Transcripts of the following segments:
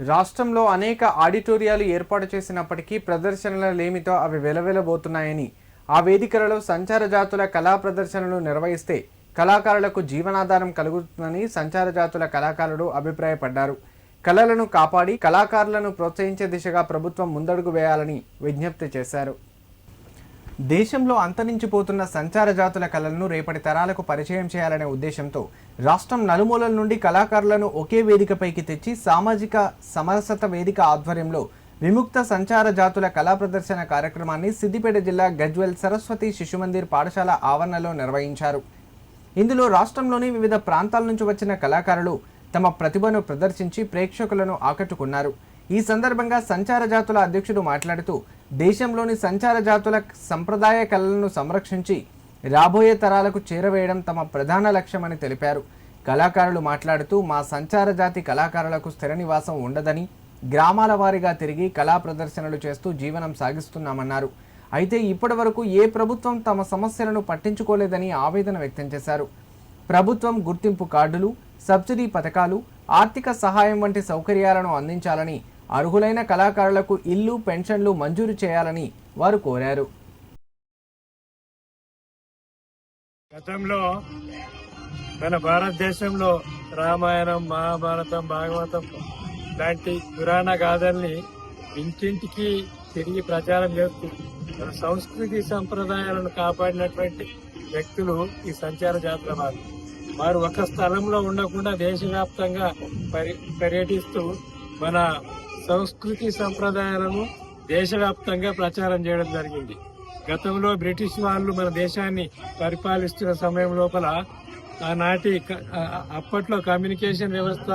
రాష్ట్రంలో అనేక ఆడిటోరియాలు ఏర్పాటు చేసినప్పటికీ ప్రదర్శనల లేమితో అవి వెలవెలబోతున్నాయని ఆ వేదికలలో సంచార జాతుల కళా ప్రదర్శనలు నిర్వహిస్తే కళాకారులకు జీవనాధారం కలుగుతుందని సంచార జాతుల కళాకారులు అభిప్రాయపడ్డారు. కళలను కాపాడి కళాకారులను ప్రోత్సహించే దిశగా ప్రభుత్వం ముందడుగు వేయాలని విజ్ఞప్తి చేశారు. దేశంలో అంతరించిపోతున్న సంచార జాతుల కళలను రేపటి తరాలకు పరిచయం చేయాలనే ఉద్దేశంతో రాష్ట్రం నలుమూలల నుండి కళాకారులను ఒకే వేదికపైకి తెచ్చి సామాజిక సమరసత వేదిక ఆధ్వర్యంలో విముక్త సంచార జాతుల కళా ప్రదర్శన కార్యక్రమాన్ని సిద్దిపేట జిల్లా గజ్వెల్ సరస్వతి శిశుమందిర్ పాఠశాల ఆవరణలో నిర్వహించారు. ఇందులో రాష్ట్రంలోని వివిధ ప్రాంతాల నుంచి వచ్చిన కళాకారులు తమ ప్రతిభను ప్రదర్శించి ప్రేక్షకులను ఆకట్టుకున్నారు. ఈ సందర్భంగా సంచార జాతుల అధ్యక్షుడు మాట్లాడుతూ దేశంలోని సంచార జాతుల సంప్రదాయ కళలను సంరక్షించి రాబోయే తరాలకు చేరవేయడం తమ ప్రధాన లక్ష్యమని తెలిపారు. కళాకారులు మాట్లాడుతూ మా సంచార జాతి కళాకారులకు స్థిర నివాసం ఉండదని గ్రామాల వారీగా తిరిగి కళా ప్రదర్శనలు చేస్తూ జీవనం సాగిస్తున్నామన్నారు. అయితే ఇప్పటి వరకు ఏ ప్రభుత్వం తమ సమస్యలను పట్టించుకోలేదని ఆవేదన వ్యక్తం చేశారు. ప్రభుత్వం గుర్తింపు కార్డులు సబ్సిడీ పథకాలు ఆర్థిక సహాయం వంటి సౌకర్యాలను అందించాలని అర్హులైన కళాకారులకు ఇల్లు పెన్షన్లు మంజూరు చేయాలని వారు కోరారు. గతంలో మన భారతదేశంలో రామాయణం మహాభారతం భాగవతం లాంటి పురాణ గాథల్ని ఇంటింటికి తిరిగి ప్రచారం చేస్తూ మన సంస్కృతి సంప్రదాయాలను కాపాడినటువంటి వ్యక్తులు ఈ సంచార జాతర వారు. వారు ఒక స్థలంలో ఉండకుండా దేశవ్యాప్తంగా పర్యటిస్తూ మన సంస్కృతి సంప్రదాయాలను దేశవ్యాప్తంగా ప్రచారం చేయడం జరిగింది. గతంలో బ్రిటిష్ వాళ్ళు మన దేశాన్ని పరిపాలిస్తున్న సమయం లోపల ఆనాటి అప్పట్లో కమ్యూనికేషన్ వ్యవస్థ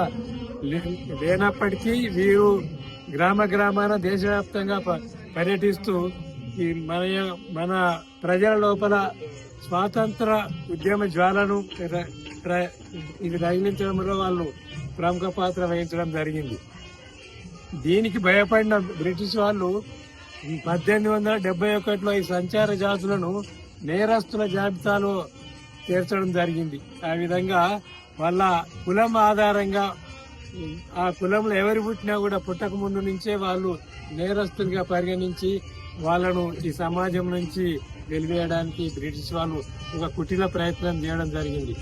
లేనప్పటికీ వీరు గ్రామ గ్రామాన దేశవ్యాప్తంగా ప- పర్యటిస్తూ ఈ మన మన ప్రజల లోపల స్వాతంత్ర ఉద్యమ జ్వాలను ఇది రగిలించడంలో వాళ్ళు ప్రముఖ పాత్ర వహించడం జరిగింది. దీనికి భయపడిన బ్రిటిష్ వాళ్ళు పద్దెనిమిది వందల డెబ్బై ఒకటిలో ఈ సంచార జాతులను నేరస్తుల జాబితాలో చేర్చడం జరిగింది. ఆ విధంగా వాళ్ళ కులం ఆధారంగా ఆ కులంలో ఎవరు పుట్టినా కూడా పుట్టక ముందు నుంచే వాళ్ళు నేరస్తులుగా పరిగణించి వాళ్ళను ఈ సమాజం నుంచి వెలివేయడానికి బ్రిటిష్ వాళ్ళు ఒక కుటిల ప్రయత్నం చేయడం జరిగింది.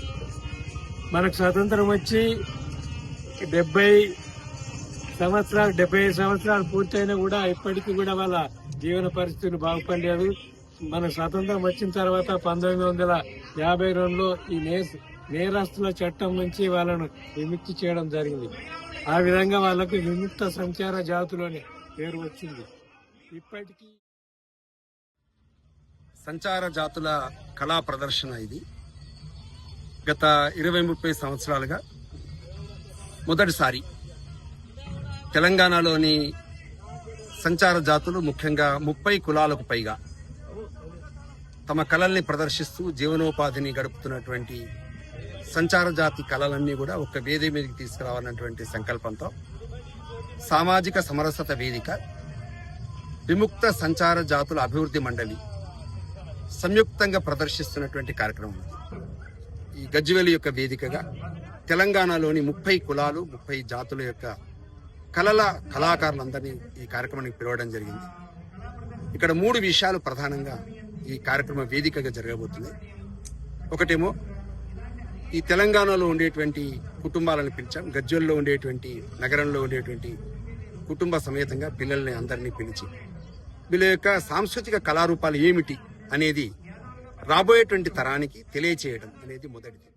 మనకు స్వతంత్రం వచ్చి డెబ్బై సంవత్సరాలు డెబ్బై సంవత్సరాలు పూర్తయినా కూడా ఇప్పటికీ కూడా వాళ్ళ జీవన పరిస్థితులు బాగుపడలేదు. మన స్వాతంత్రం వచ్చిన తర్వాత పంతొమ్మిది వందల యాభై రెండులో ఈ నే నేరస్తుల చట్టం నుంచి వాళ్ళను విముక్తి చేయడం జరిగింది. ఆ విధంగా వాళ్ళకు విముక్త సంచార జాతులోనే పేరు వచ్చింది. ఇప్పటికీ సంచార జాతుల కళా ప్రదర్శన ఇది. గత ఇరవై ముప్పై సంవత్సరాలుగా మొదటిసారి తెలంగాణలోని సంచార జాతులు ముఖ్యంగా ముప్పై కులాలకు పైగా తమ కళల్ని ప్రదర్శిస్తూ జీవనోపాధిని గడుపుతున్నటువంటి సంచార జాతి కళలన్నీ కూడా ఒక వేదిక మీదకి తీసుకురావాలన్నటువంటి సంకల్పంతో సామాజిక సమరసత వేదిక విముక్త సంచార జాతుల అభివృద్ధి మండలి సంయుక్తంగా ప్రదర్శిస్తున్నటువంటి కార్యక్రమం. ఈ గజ్వేలి యొక్క వేదికగా తెలంగాణలోని ముప్పై కులాలు ముప్పై జాతుల యొక్క కళల కళాకారులందరినీ ఈ కార్యక్రమానికి పిలవడం జరిగింది. ఇక్కడ మూడు విషయాలు ప్రధానంగా ఈ కార్యక్రమ వేదికగా జరగబోతుంది ఒకటేమో ఈ తెలంగాణలో ఉండేటువంటి కుటుంబాలను పిలిచాం గజ్వెల్లో ఉండేటువంటి నగరంలో ఉండేటువంటి కుటుంబ సమేతంగా పిల్లల్ని అందరినీ పిలిచి వీళ్ళ యొక్క సాంస్కృతిక కళారూపాలు ఏమిటి అనేది రాబోయేటువంటి తరానికి తెలియచేయడం అనేది మొదటిది.